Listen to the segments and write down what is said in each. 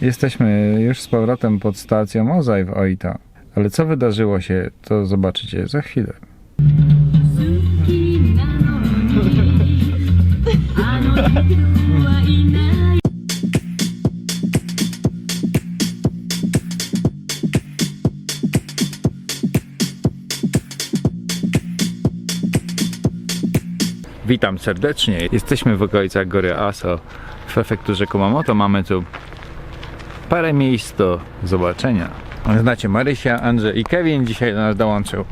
Jesteśmy już z powrotem pod stacją Ozaj w Oita. Ale co wydarzyło się, to zobaczycie za chwilę. Witam serdecznie. Jesteśmy w okolicach góry Aso w prefekturze Kumamoto. Mamy tu parę miejsc do zobaczenia. Znacie Marysia, Andrzej i Kevin dzisiaj do nas dołączył.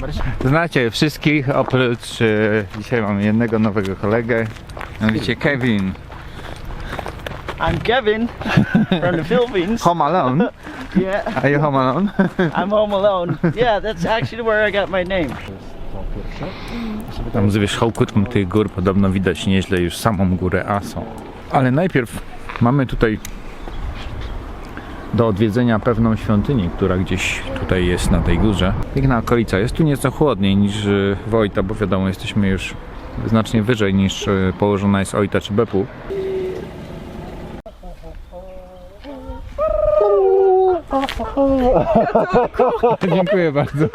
Znacie wszystkich, oprócz e, dzisiaj mamy jednego nowego kolegę. Mianowicie Kevin. I'm Kevin from the Philippines. Home alone. Yeah, Are you home alone? I'm home alone. Yeah, that's actually where I got my name. Tam z wierzchołku tych gór podobno widać nieźle już samą górę Aso. Ale najpierw mamy tutaj do odwiedzenia pewną świątynię, która gdzieś tutaj jest na tej górze. Piękna okolica. Jest tu nieco chłodniej niż e, w Ojta, bo wiadomo, jesteśmy już znacznie wyżej niż e, położona jest Ojta czy Bepu. Dziękuję bardzo.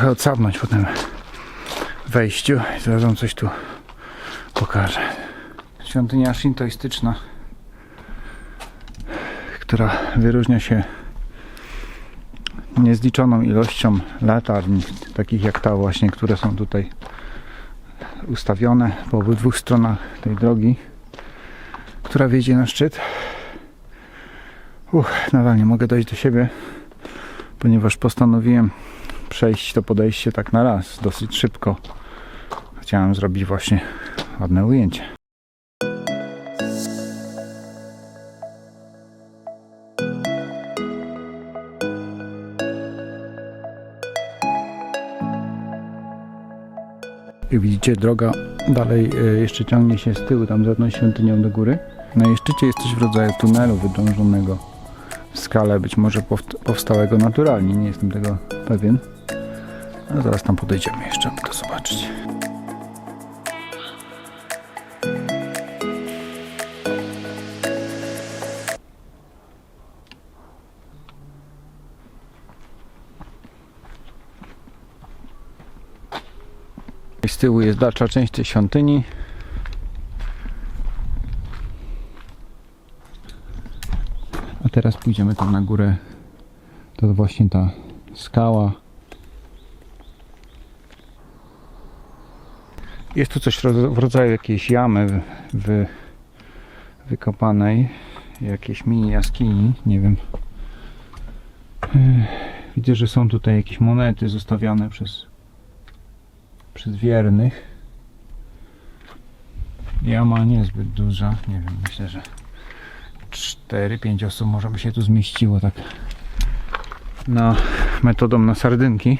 Trochę odsapnąć po tym wejściu i zaraz wam coś tu pokażę. Świątynia shintoistyczna, która wyróżnia się niezliczoną ilością latarni, takich jak ta właśnie, które są tutaj ustawione po obydwu stronach tej drogi, która wiedzie na szczyt. Uch, nadal nie mogę dojść do siebie, ponieważ postanowiłem przejść to podejście tak na raz, dosyć szybko. Chciałem zrobić właśnie ładne ujęcie. Jak widzicie, droga dalej e, jeszcze ciągnie się z tyłu, tam za tą świątynią do góry. Na jej szczycie jest coś w rodzaju tunelu wydrążonego w skale, być może powstałego naturalnie, nie jestem tego pewien. Ale zaraz tam podejdziemy jeszcze, aby to zobaczyć. Z tyłu jest dalsza część tej świątyni. A teraz pójdziemy tam na górę. To właśnie ta skała. Jest tu coś w rodza- w rodzaju jakiejś jamy w, w, wykopanej. Jakiejś mini jaskini, nie wiem. Widzę, że są tutaj jakieś monety zostawiane przez, przez wiernych. Jama niezbyt duża, nie wiem, myślę, że 4-5 osób może by się tu zmieściło tak na metodą na sardynki.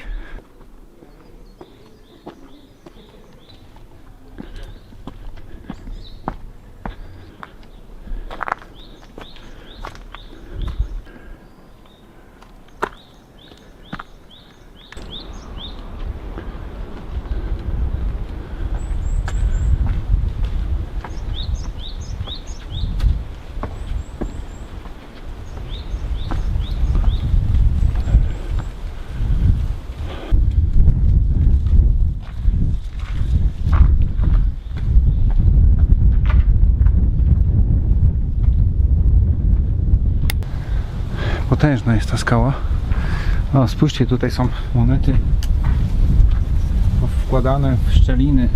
Potężna jest ta skała. O, spójrzcie, tutaj są monety powkładane w szczeliny.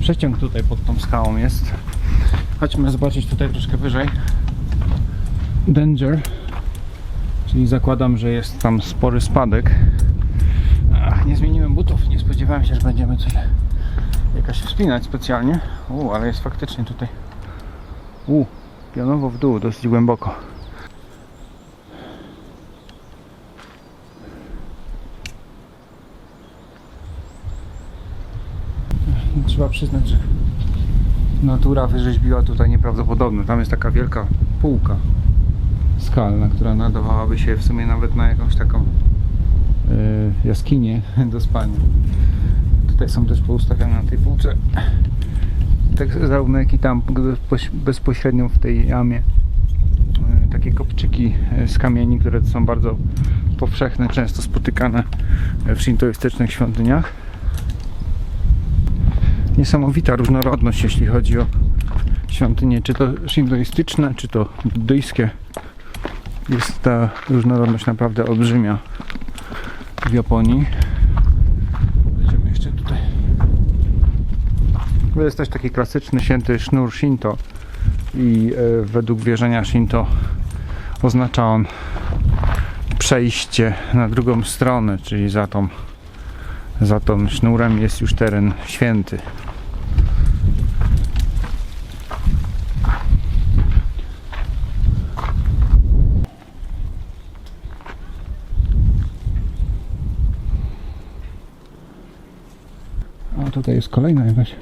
Przeciąg tutaj pod tą skałą jest. Chodźmy zobaczyć tutaj troszkę wyżej. Danger. Czyli zakładam, że jest tam spory spadek. Ach, nie zmieniłem spodziewałem się, że będziemy coś jakaś wspinać specjalnie. U, ale jest faktycznie tutaj. U, pionowo w dół, dosyć głęboko. Trzeba przyznać, że natura wyrzeźbiła tutaj nieprawdopodobne. Tam jest taka wielka półka skalna, która nadawałaby się w sumie nawet na jakąś taką yy, jaskinię do spania. Tutaj są też poustawione na tej półce tak zarówno jak i tam bezpoś- bezpośrednio w tej jamie yy, takie kopczyki yy, z kamieni, które są bardzo powszechne, często spotykane w shintoistycznych świątyniach. Niesamowita różnorodność, jeśli chodzi o świątynie, czy to shintoistyczne, czy to buddyjskie. Jest ta różnorodność naprawdę olbrzymia w Japonii. Będziemy jeszcze tutaj. To jest też taki klasyczny święty sznur Shinto i e, według wierzenia Shinto oznacza on przejście na drugą stronę, czyli za tą za tą sznurem jest już teren święty. A tutaj jest kolejna jakaś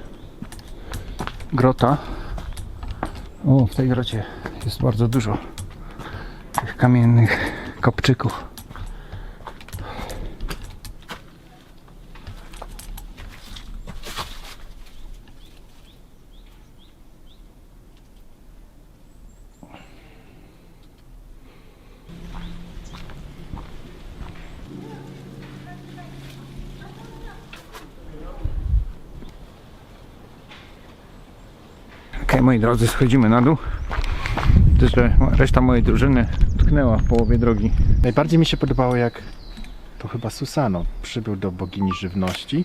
grota. O, w tej grocie jest bardzo dużo tych kamiennych kopczyków. Okej, moi drodzy, schodzimy na dół. Że reszta mojej drużyny tknęła w połowie drogi. Najbardziej mi się podobało, jak to chyba Susano przybył do bogini żywności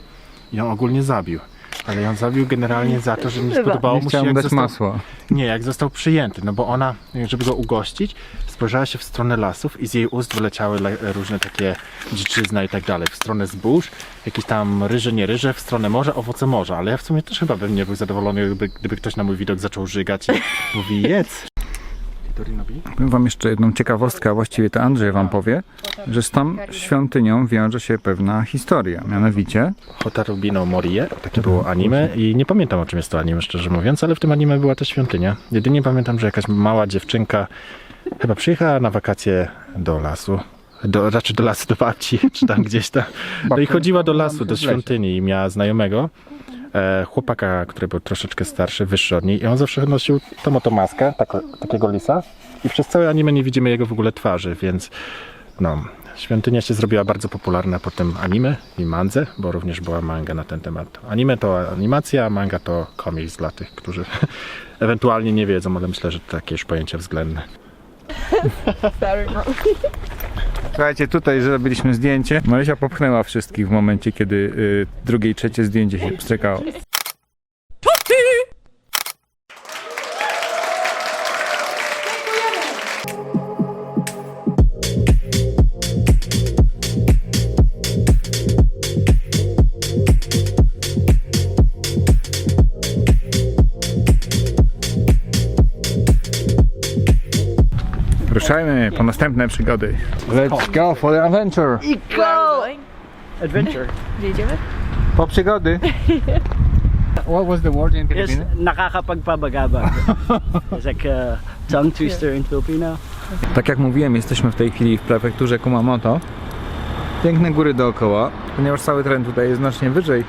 i ją ogólnie zabił. Ale ją zabił generalnie za to, że nie spodobało Nie mu się, jak dać został, masła. nie, jak został przyjęty, no bo ona, żeby go ugościć, spojrzała się w stronę lasów i z jej ust wyleciały le- różne takie dziczyzna i tak dalej, w stronę zbóż, jakieś tam ryże, nie ryże, w stronę morza, owoce morza, ale ja w sumie też chyba bym nie był zadowolony, gdyby, gdyby ktoś na mój widok zaczął żygać i mówi jedz. Powiem wam jeszcze jedną ciekawostkę, a właściwie to Andrzej wam powie, że z tą świątynią wiąże się pewna historia. Mianowicie, Hotaru no Morie, takie było anime i nie pamiętam o czym jest to anime szczerze mówiąc, ale w tym anime była też świątynia. Jedynie pamiętam, że jakaś mała dziewczynka chyba przyjechała na wakacje do lasu. Do, raczej do lasu, do babci, czy tam gdzieś tam. No i chodziła do lasu, do świątyni i miała znajomego, chłopaka, który był troszeczkę starszy, wyższy od niej i on zawsze nosił tą oto maskę, tak, takiego lisa i przez całe anime nie widzimy jego w ogóle twarzy, więc no, świątynia się zrobiła bardzo popularna po tym anime i mandze, bo również była manga na ten temat. Anime to animacja, a manga to komiks dla tych, którzy ewentualnie nie wiedzą, ale myślę, że to jakieś pojęcie względne. słuchajcie, tutaj zrobiliśmy zdjęcie. Marysia popchnęła wszystkich w momencie, kiedy y, drugie i trzecie zdjęcie się pstrekało. Ruszajmy po następne przygody. Let's go for the adventure! Go! Adventure. Gdzie idziemy? Po przygody! What was the word in Filipino? nakakapagpabagabag. It's like a tongue twister in Filipino. Tak jak mówiłem, jesteśmy w tej chwili w prefekturze Kumamoto. Piękne góry dookoła, ponieważ cały teren tutaj jest znacznie wyżej.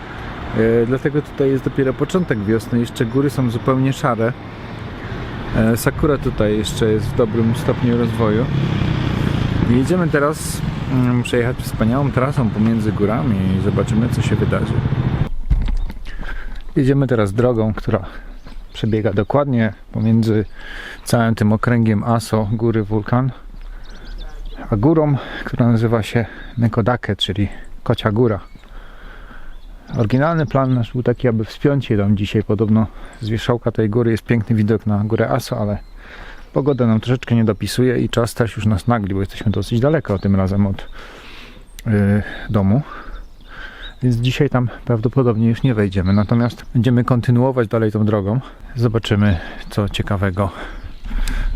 e, dlatego tutaj jest dopiero początek wiosny, jeszcze góry są zupełnie szare. E, Sakura tutaj jeszcze jest w dobrym stopniu rozwoju. I Jedziemy teraz mm, przejechać wspaniałą trasą pomiędzy górami i zobaczymy co się wydarzy. Jedziemy teraz drogą, która przebiega dokładnie pomiędzy całym tym okręgiem Aso, góry wulkan, a górą, która nazywa się Nekodake, czyli Kocia Góra. Oryginalny plan nasz był taki, aby wspiąć się tam dzisiaj. Podobno z wierzchołka tej góry jest piękny widok na górę Aso, ale pogoda nam troszeczkę nie dopisuje i czas też już nas nagli, bo jesteśmy dosyć daleko tym razem od yy, domu. Więc dzisiaj tam prawdopodobnie już nie wejdziemy. Natomiast będziemy kontynuować dalej tą drogą. Zobaczymy, co ciekawego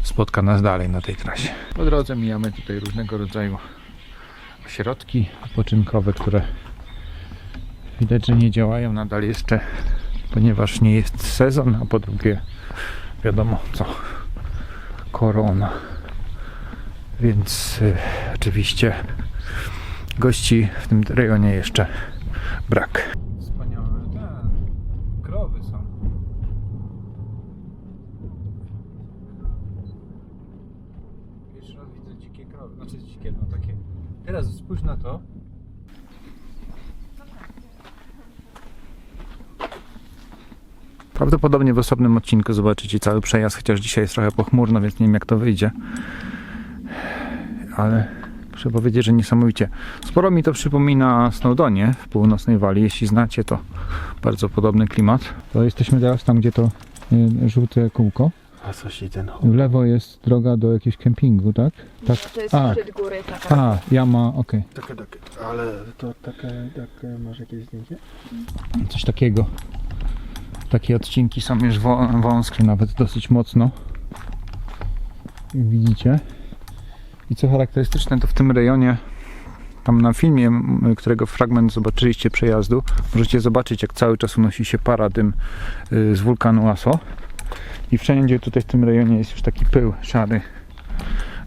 spotka nas dalej na tej trasie. Po drodze mijamy tutaj różnego rodzaju ośrodki wypoczynkowe, które widać, że nie działają nadal jeszcze, ponieważ nie jest sezon, a po drugie wiadomo co, korona. Więc y, oczywiście gości w tym rejonie jeszcze brak. Wspaniałe, tak. Krowy są. Pierwszy raz widzę dzikie krowy, znaczy dzikie, no takie. Teraz spójrz na to. Prawdopodobnie w osobnym odcinku zobaczycie cały przejazd, chociaż dzisiaj jest trochę pochmurno, więc nie wiem jak to wyjdzie. Ale muszę powiedzieć, że niesamowicie. Sporo mi to przypomina Snowdonie w północnej Walii. Jeśli znacie, to bardzo podobny klimat. To jesteśmy teraz tam, gdzie to y, żółte kółko. A coś i ten W lewo jest droga do jakiegoś kempingu, tak? Tak. To jest A, przed góry taka. a jama, okej. Takie, takie, ale to takie, takie, masz jakieś zdjęcie? Coś takiego. Takie odcinki są już wą- wąskie, nawet dosyć mocno. Widzicie. I co charakterystyczne, to w tym rejonie, tam na filmie, którego fragment zobaczyliście przejazdu, możecie zobaczyć, jak cały czas unosi się para dym y, z wulkanu Aso. I wszędzie tutaj w tym rejonie jest już taki pył szary.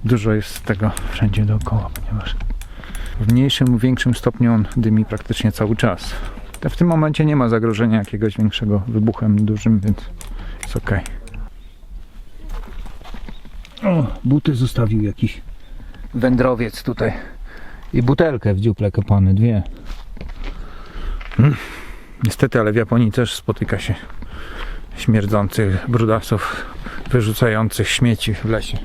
Dużo jest tego wszędzie dookoła, ponieważ w mniejszym większym stopniu on dymi praktycznie cały czas. To w tym momencie nie ma zagrożenia jakiegoś większego wybuchem dużym, więc jest ok. O, buty zostawił jakiś wędrowiec tutaj. I butelkę w dziuple kopany, dwie. Hmm. Niestety, ale w Japonii też spotyka się śmierdzących brudasów wyrzucających śmieci w lesie.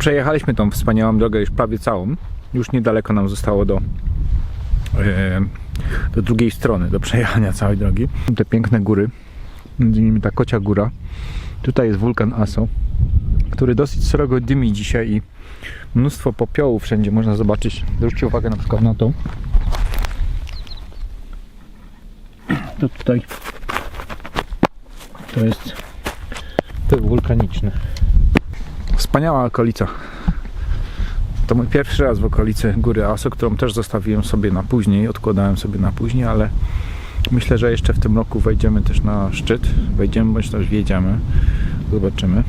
Przejechaliśmy tą wspaniałą drogę już prawie całą. Już niedaleko nam zostało do, e, do drugiej strony, do przejechania całej drogi. Te piękne góry, między innymi ta Kocia Góra. Tutaj jest wulkan Aso, który dosyć srogo dymi dzisiaj i mnóstwo popiołu wszędzie można zobaczyć. Zwróćcie uwagę na przykład na to. To tutaj to jest pył wulkaniczny. Wspaniała okolica. To mój pierwszy raz w okolicy Góry Aso, którą też zostawiłem sobie na później, odkładałem sobie na później, ale myślę, że jeszcze w tym roku wejdziemy też na szczyt. Wejdziemy bądź też wjedziemy. Zobaczymy.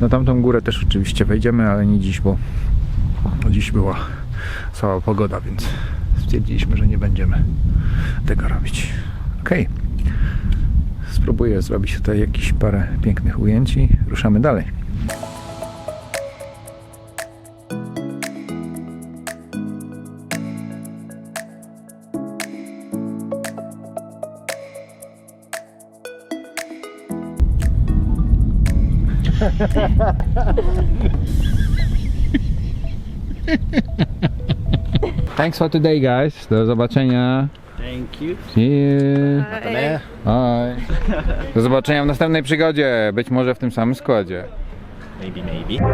Na tamtą górę też oczywiście wejdziemy, ale nie dziś, bo dziś była cała pogoda, więc stwierdziliśmy, że nie będziemy tego robić. Okej. Spróbuję zrobić tutaj jakieś parę pięknych ujęć i ruszamy dalej. Thanks for today, guys. Do zobaczenia. Thank you. See you. Nie? Bye. Do zobaczenia w następnej przygodzie. Być może w tym samym składzie. Maybe, maybe.